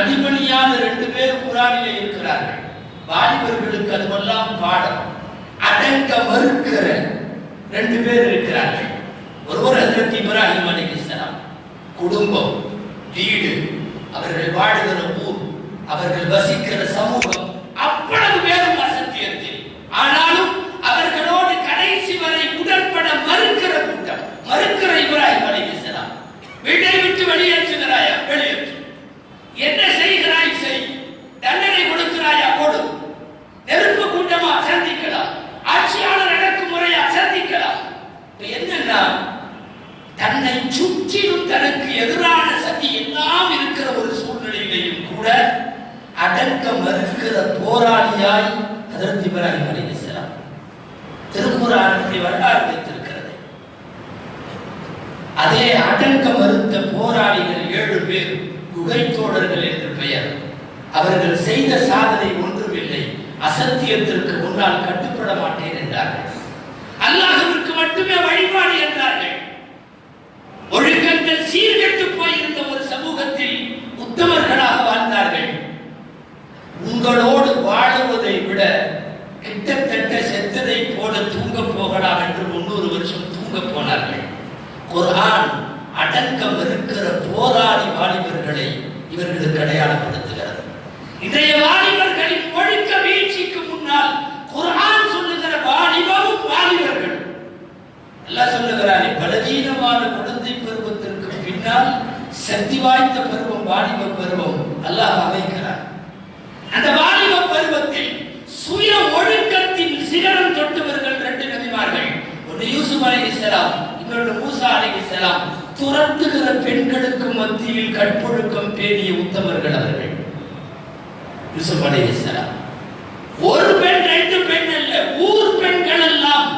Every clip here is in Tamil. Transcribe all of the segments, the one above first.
அடிபணியான ரெண்டு பேர் குரானிலே இருக்கிறார்கள். வாலிபர்களுக்கு அதுவெல்லாம் பாடம். அடங்க மறுக்கிற ரெண்டு பேர் இருக்கிறார்கள். ஒருவர் அதிரத்தி இப்ராஹிம் அலைஹிஸ்ஸலாம் குடும்பம் வீடு அவர்கள் வாழுகிற ஊர் அவர்கள் வசிக்கிற சமூகம் அவ்வளவு பேரும் அசத்தியத்தில் ஆனாலும் அவர்களோடு கடைசி வரை உடன்பட மறுக்கிற கூட்டம் மறுக்கிற இப்ராஹிம் அலைஹிஸ்ஸலாம் வீட்டை விட்டு வெளியேற்றுகிறாயா வெளியேற்று என்ன செய்கிறாய் செய் தண்டனை கொடுக்கிறாயா கொடு நெருப்பு கூட்டமா சந்திக்கலாம் ஆட்சியாளர் நடக்கும் முறையா சந்திக்கலாம் இப்ப என்னன்னா தன்னை சுற்றிலும் தனக்கு எதிரான சதி எல்லாம் இருக்கிற ஒரு சூழ்நிலையிலையும் கூட அடக்க மறுக்கிற போராளியாய் அதற்கு இப்ராஹிம் அலி திருக்குறான் வரலாறு வைத்திருக்கிறது. அதே அடக்க மறுத்த போராளிகள் ஏழு பேர் குகை தோழர்கள் என்று பெயர். அவர்கள் செய்த சாதனை ஒன்றுமில்லை. அசத்தியத்திற்கு முன்னால் கட்டுப்பட மாட்டேன் என்றார்கள். அல்லாஹிற்கு மட்டுமே வழிபாடு என்றார்கள். ஒழுக்கங்கள் சீர்கெட்டு போயிருந்த ஒரு சமூகத்தில் உத்தமர்களாக வாழ்ந்தார்கள். உங்களோடு வாழுவதை விட கிட்டத்தட்ட செத்ததை போல தூங்க போகலாம் என்று முன்னூறு வருஷம் தூங்க போனார்கள். குரான் அடக்கம் இருக்கிற போராளி வாலிபர்களை இவர்களுக்கு அடையாளப்படுத்துகிறது. இன்றைய வாலிபர்களின் ஒழுக்க வீழ்ச்சிக்கு முன்னால் குரான் சொல்லுகிற வாலிபரும் வாலிபர்கள். எல்லாம் சொல்லுகிறானே பலவீனமான குழந்தை பருவத்திற்கு பின்னால் சக்தி வாய்ந்த பருவம் வாலிப பருவம். அல்லாஹ் அமைக்க அந்த வாலிப பருவத்தில் சுய ஒழுக்கத்தின் சிகரம் தொட்டவர்கள் ரெண்டு நபிமார்கள் ஒன்று யூசுப் அலைஹிஸ்ஸலாம் இன்னொன்று மூசா அலைஹிஸ்ஸலாம் துரத்துகிற பெண்களுக்கு மத்தியில் கற்பொழுக்கம் பேணிய உத்தமர்கள் அவர்கள். யூசுப் அலைஹிஸ்ஸலாம் ஒரு பெண் ரெண்டு பெண் அல்ல ஊர் பெண்கள் எல்லாம்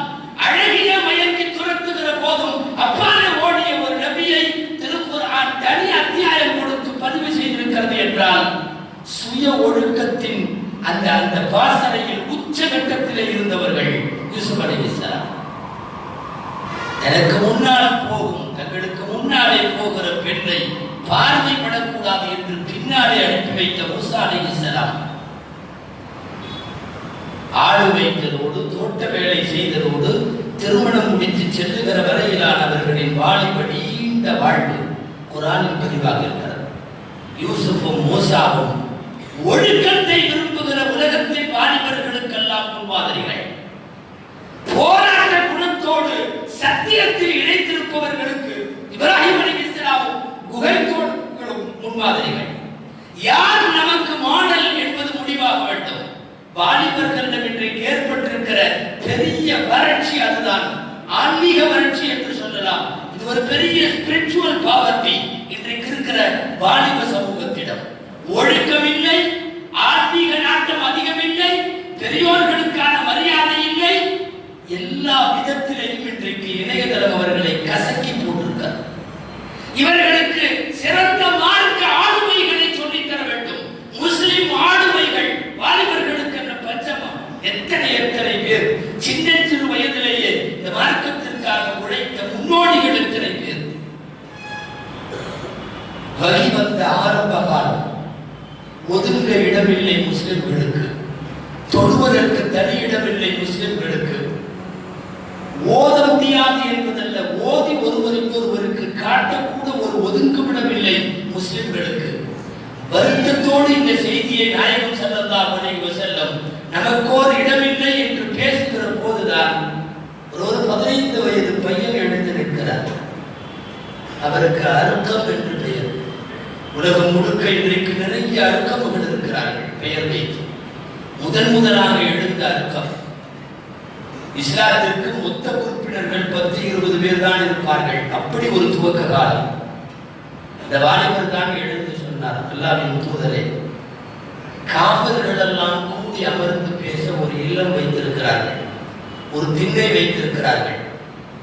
அழகிய மயங்கி துரத்துகிற போதும் அப்பாலே தீய ஒழுக்கத்தின் அந்த அந்த பாசனையில் உச்சகட்டத்தில் இருந்தவர்கள் யூசுப் அலிஸ்லாம் எனக்கு முன்னால் போகும் தங்களுக்கு முன்னாலே போகிற பெண்ணை பார்வைப்படக்கூடாது என்று பின்னாலே அனுப்பி வைத்த மூசா அலைஹிஸ்ஸலாம் ஆடு வைத்ததோடு தோட்ட வேலை செய்ததோடு திருமணம் முடித்து செல்லுகிற வரையிலான அவர்களின் வாலிப நீண்ட வாழ்வு குரானின் பதிவாக இருக்கிறது. யூசுஃபும் மூசாவும் ஒழுக்கத்தை விரும்புகிற உலகத்தின் வாலிபர்களுக்கெல்லாம் முன்மாதிரிகள். போராட்ட குணத்தோடு சத்தியத்தில் இணைத்திருப்பவர்களுக்கு இப்ராஹிம் அலைஹிஸ்ஸலாமும் குகை முன்மாதிரிகள். யார் நமக்கு மாடல் என்பது முடிவாக வேண்டும். வாலிபர்களிடம் இன்றைக்கு ஏற்பட்டிருக்கிற பெரிய வறட்சி அதுதான். ஆன்மீக வறட்சி என்று சொல்லலாம். இது ஒரு பெரிய ஸ்பிரிச்சுவல் பாவர்டி இன்றைக்கு இருக்கிற வாலிப சமூகத்திடம். ஒழுக்கமில்லை இல்லை ஆன்மீக நாட்டம் அதிகம் இல்லை பெரியோர்களுக்கான மரியாதை இல்லை எல்லா விதத்திலையும் இன்றைக்கு இணையதளம் அவர்களை கசக்கி போட்டிருக்கிறார் இவர்களுக்கு சிறந்த மார்க்க ஆளுமைகளை சொல்லித் தர வேண்டும் முஸ்லிம் ஆளுமைகள் வாலிபர்களுக்கு என்ற பஞ்சமம் எத்தனை எத்தனை பேர் சின்ன சிறு வயதிலேயே இந்த மார்க்கத்திற்காக உழைத்த முன்னோடிகள் எத்தனை பேர் வழிவந்த ஆரம்ப காலம். ஒதுங்க இடமில்லை முஸ்லிம்களுக்கு. தொழுவதற்கு தனி இடமில்லை முஸ்லிம்களுக்கு. ஓத முடியாது என்பதல்ல ஓதி ஒருவருக்கு ஒருவருக்கு காட்டக்கூட ஒரு ஒதுங்குமிடமில்லை முஸ்லிம்களுக்கு. வருத்தத்தோடு இந்த செய்தியை நாயகம் ஸல்லல்லாஹு மனைவி செல்லம் நமக்கோர் இடமில்லை என்று பேசுகிற போதுதான் ஒரு ஒரு பதினைந்து வயது பையன் எழுந்து அவருக்கு அருக்கம் என்று பெயர். உலகம் முழுக்க இன்றைக்கு நிறைய அருக்கமுகள் இருக்கிறார்கள். பெயர் வைத்து. முதன் முதலாக எழுந்த அருக்கம். இஸ்லாத்திற்கு மொத்த உறுப்பினர்கள் பத்து இருபது பேர் தான் இருப்பார்கள். அப்படி ஒரு துவக்க காலம். அந்த வாலிபர் தான் எழுந்து சொன்னார் அல்லாவின் தூதரே காவலர்கள் எல்லாம் கூடி அமர்ந்து பேச ஒரு இல்லம் வைத்திருக்கிறார்கள். ஒரு திண்ணை வைத்திருக்கிறார்கள்.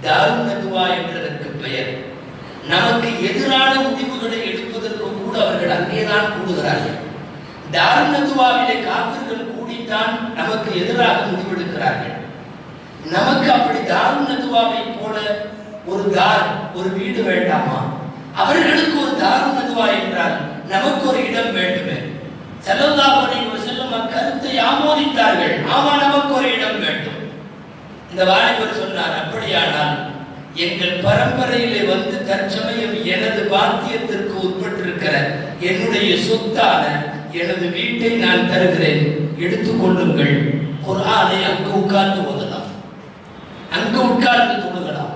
தாரு நதுவா என்றதற்கு பெயர். நமக்கு எதிரான முடிவுகளை எடுப்பதற்கு கூட அவர்கள் அங்கேதான் கூடுகிறார்கள். தாருன் காப்பிர்கள் கூடித்தான் நமக்கு எதிராக முடிவெடுக்கிறார்கள். நமக்கு அப்படி தாருன் போல ஒரு தார் ஒரு வீடு வேண்டாமா? அவர்களுக்கு ஒரு தாருன் என்றால் நமக்கு ஒரு இடம் வேண்டுமே. ஸல்லல்லாஹு அலைஹி வஸல்லம் அக்கருத்தை ஆமோதித்தார்கள். ஆமா நமக்கு ஒரு இடம் வேண்டும். இந்த வாலிபர் சொன்னார் அப்படியானால் எங்கள் பரம்பரையிலே வந்து தற்சமயம் எனது பாக்கியத்திற்கு உட்பட்டிருக்கிற என்னுடைய சொத்தான எனது வீட்டை நான் தருகிறேன். எடுத்துக்கொள்ளுங்கள். குரானை அங்கு உட்கார்ந்து ஓதலாம். அங்கு உட்கார்ந்து தொழுகலாம்.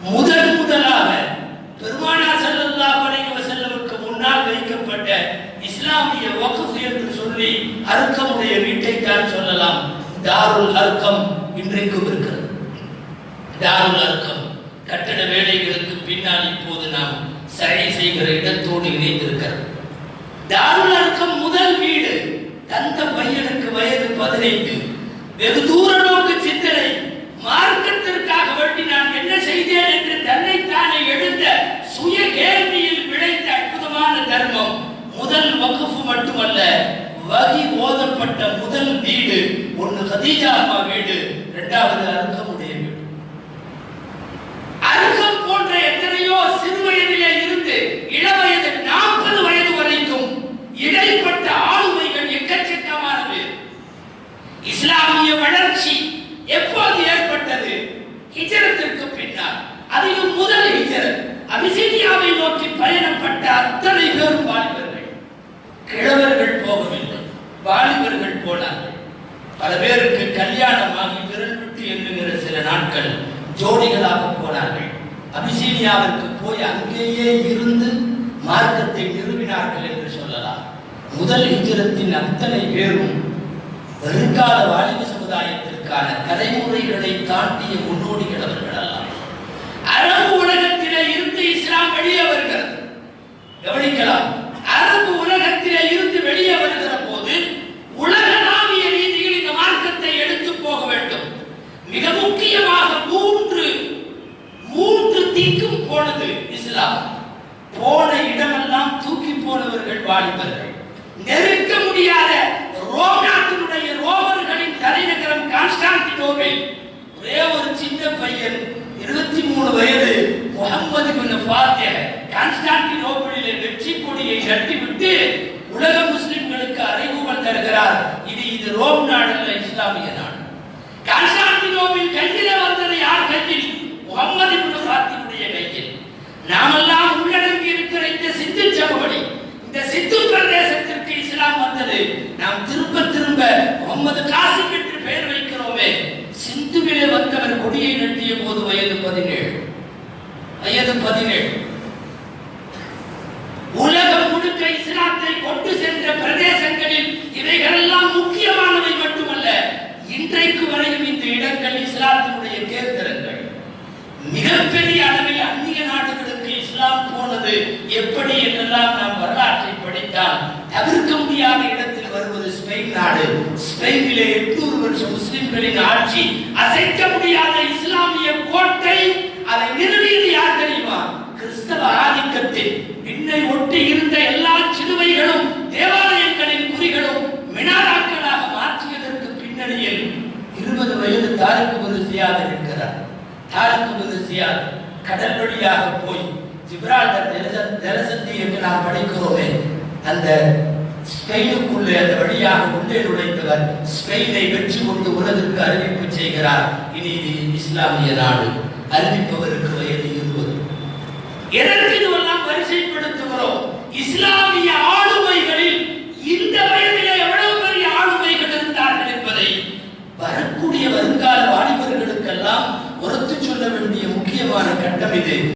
முதல் முதலாக பெருமானா செல்லல்லா அலைஹி வஸல்லமுக்கு முன்னால் வைக்கப்பட்ட இஸ்லாமிய வகுப்பு என்று சொல்லி அர்க்கமுடைய வீட்டை தான் சொல்லலாம். தாருல் அர்க்கம் இன்றைக்கும் இருக்கிறது. தாருல் அர்க்கம். தான் இப்போது நாம் சரி செய்கிற இடத்தோடு இணைந்திருக்கிறது முதல் வீடு தந்த பையனுக்கு வயது பதினைந்து. வெகு தூர நோக்கு சிந்தனை மார்க்கத்திற்காக வேண்டி நான் என்ன செய்தேன் என்று தன்னைத்தானே எழுந்த சுய கேள்வியில் விளைந்த அற்புதமான தர்மம் முதல் வகுப்பு மட்டுமல்ல வகி ஓதப்பட்ட முதல் வீடு ஒன்று கதீஜா அம்மா வீடு இரண்டாவது அர்த்தம் வீடு அர்க்கம் போன்ற எத்தனையோ சிறு வயதிலே இருந்து இளவயது நாற்பது வயது வரைக்கும் இடைப்பட்ட ஆளுமைகள் எக்கச்சக்கமானது. இஸ்லாமிய வளர்ச்சி எப்போது ஏற்பட்டது? ஹிஜரத்திற்கு பின்னால். அதிலும் முதல் ஹிஜரத். அபிசீனியாவை நோக்கி பயணப்பட்ட அத்தனை பேரும் வாலிபர்கள். கிழவர்கள் போகவில்லை. வாலிபர்கள் போனார்கள். பல பேருக்கு கல்யாணமாகி விரல் விட்டு எண்ணுகிற சில நாட்கள் ஜோடிகளாக போனார்கள். அபிசீனியாவிற்கு போய் அங்கேயே இருந்து மார்க்கத்தை நிறுவினார்கள் என்று சொல்லலாம். முதல் இந்திரத்தின் அத்தனை பேரும் வருங்கால வாலிப சமுதாயத்திற்கான தலைமுறைகளை தாண்டிய முன்னோடிகள் அவர்கள் அல்ல. அரபு உலகத்திலே இருந்து இஸ்லாம் வெளியே வருகிறது. கவனிக்கலாம். அரபு உலகத்திலே இருந்து வெளியே வருகிற போது உலகளாவிய ரீதியில் இந்த மார்க்கத்தை எடுத்து போக வேண்டும். மிக முக்கியமாக மூன்று மூன்று திக்கும் போனது இஸ்லாம். போன இடமெல்லாம் தூக்கி போனவர்கள் வாலிபர்கள். நெருக்க முடியாத ரோம் நாட்டினுடைய ரோமர்களின் தலைநகரம் கான்ஸ்டான்டினோபிள். ஒரே ஒரு சின்ன பையன் இருபத்தி மூணு வயது முகமது பின் ஃபாத்திஹ். கான்ஸ்டான்டினோபிளிலே வெற்றி கொடியை கட்டிவிட்டு உலக முஸ்லிம்களுக்கு அறிமுகம் தருகிறார். இது இது ரோம் நாடல்ல இஸ்லாமிய நாடு. கான்ஸ்டான்டினோபிள் கையில வந்தது யார் கையில்? முகமது பின் ஃபாத்திஹுடைய கையில். நாமெல்லாம் உள்ளடங்கி இருக்கிற இந்த சித்து சமவெளி இந்த சித்து பிரதேசத்திற்கு இஸ்லாம் வந்தது. நாம் திரும்ப திரும்ப முகமது காசிம் என்று பெயர் வைக்கிறோமே. சிந்துவிலே வந்தவர் கொடியை நட்டிய போது வயது பதினேழு. வயது பதினேழு. உலகம் முழுக்க இஸ்லாத்தை கொண்டு சென்ற பிரதேசங்களில் நாடு ஸ்பெயினிலே எட்நூறு வருஷம் முஸ்லிம்களின் ஆட்சி அசைக்க முடியாத இஸ்லாமிய கோட்டை அதை நிறுவியது யார் தெரியுமா? கிறிஸ்தவ ஆதிக்கத்தில். விண்ணை ஒட்டி இருந்த எல்லா சிலுவைகளும் தேவாலயங்களின் குறிகளும் மினாராக்களாக மாற்றியதற்கு பின்னணியில் இருபது வயது தாரிக்கு ஒரு சியாத இருக்கிறார் தாரிக்கு ஒரு சியாத். கடல் வழியாக போய் ஜிப்ரால்டர் ஜலச- ஜலசந்தி என்று நாம் படிக்கிறோமே அந்த ஸ்பெயினுக்குள்ளே அந்த வழியாக உள்ளே நுழைந்தவர் ஸ்பெயினை வெற்றி கொண்டு உலகிற்கு அறிவிப்பு செய்கிறார். இனி இது இஸ்லாமிய நாடு. அறிவிப்பவருக்கு வயது இருபது. எதற்கு இதுவெல்லாம் வரிசைப்படுத்துகிறோம்? இஸ்லாமிய ஆளுமைகளில் இந்த வயதிலே எவ்வளவு பெரிய ஆளுமைகள் இருந்தார்கள் என்பதை வரக்கூடிய வருங்கால வாலிபர்களுக்கெல்லாம் உரத்து சொல்ல வேண்டிய முக்கியமான கட்டம் இது.